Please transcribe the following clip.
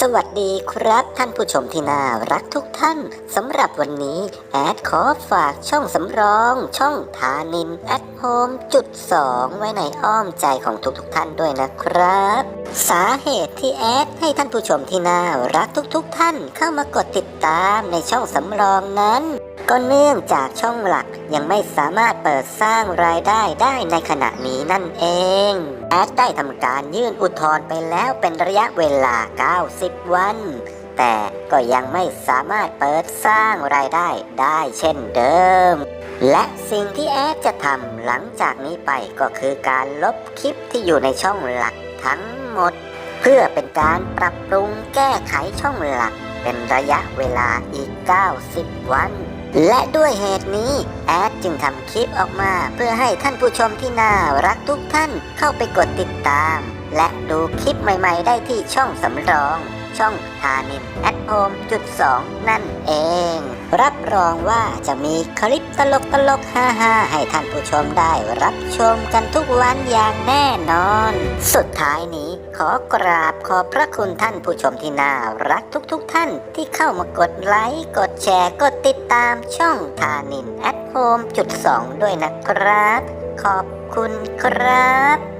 สวัสดีครับท่านผู้ชมที่น่ารักทุกท่านสำหรับวันนี้ แอดขอฝากช่องสำรอง ช่องทานินแอดโฮมจุดสองไว้ในอ้อมใจของทุกๆทท่านด้วยนะครับ สาเหตุที่แอดให้ท่านผู้ชมที่น่ารักทุกๆทท่านเข้ามากดติดตามในช่องสำรองนั้น ก็เนื่องจากช่องหลักยังไม่สามารถเปิดสร้างรายได้ได้ในขณะนี้นั่นเองแอดได้ทำการยื่นอุทธรณ์ไปแล้วเป็นระยะเวลา 90 วัน แต่ก็ยังไม่สามารถเปิดสร้างรายได้ได้เช่นเดิม และสิ่งที่แอดจะทำหลังจากนี้ไปก็คือการลบคลิปที่อยู่ในช่องหลักทั้งหมด เพื่อเป็นการปรับปรุงแก้ไขช่องหลักเป็นระยะเวลาอีก 90 วัน และด้วยเหตุนี้แอดจึงทำคลิปออกมา เพื่อให้ท่านผู้ชมที่น่ารักทุกท่านเข้าไปกดติดตาม และดูคลิปใหม่ ๆ ได้ที่ช่องสำรอง ช่องทานินแอดโฮมจุดสองนั่นเอง รับรองว่าจะมีคลิปตลกตลกฮ่าฮ่าให้ท่านผู้ชมได้รับชมกันทุกวันอย่างแน่นอน สุดท้ายนี้ขอกราบขอบพระคุณท่านผู้ชมที่น่ารักทุกๆทท่านที่เข้ามากดไลค์ กดแชร์ กดติดตามช่องทานินแอดโฮมจุดสองด้วยนะครับ ขอบคุณครับ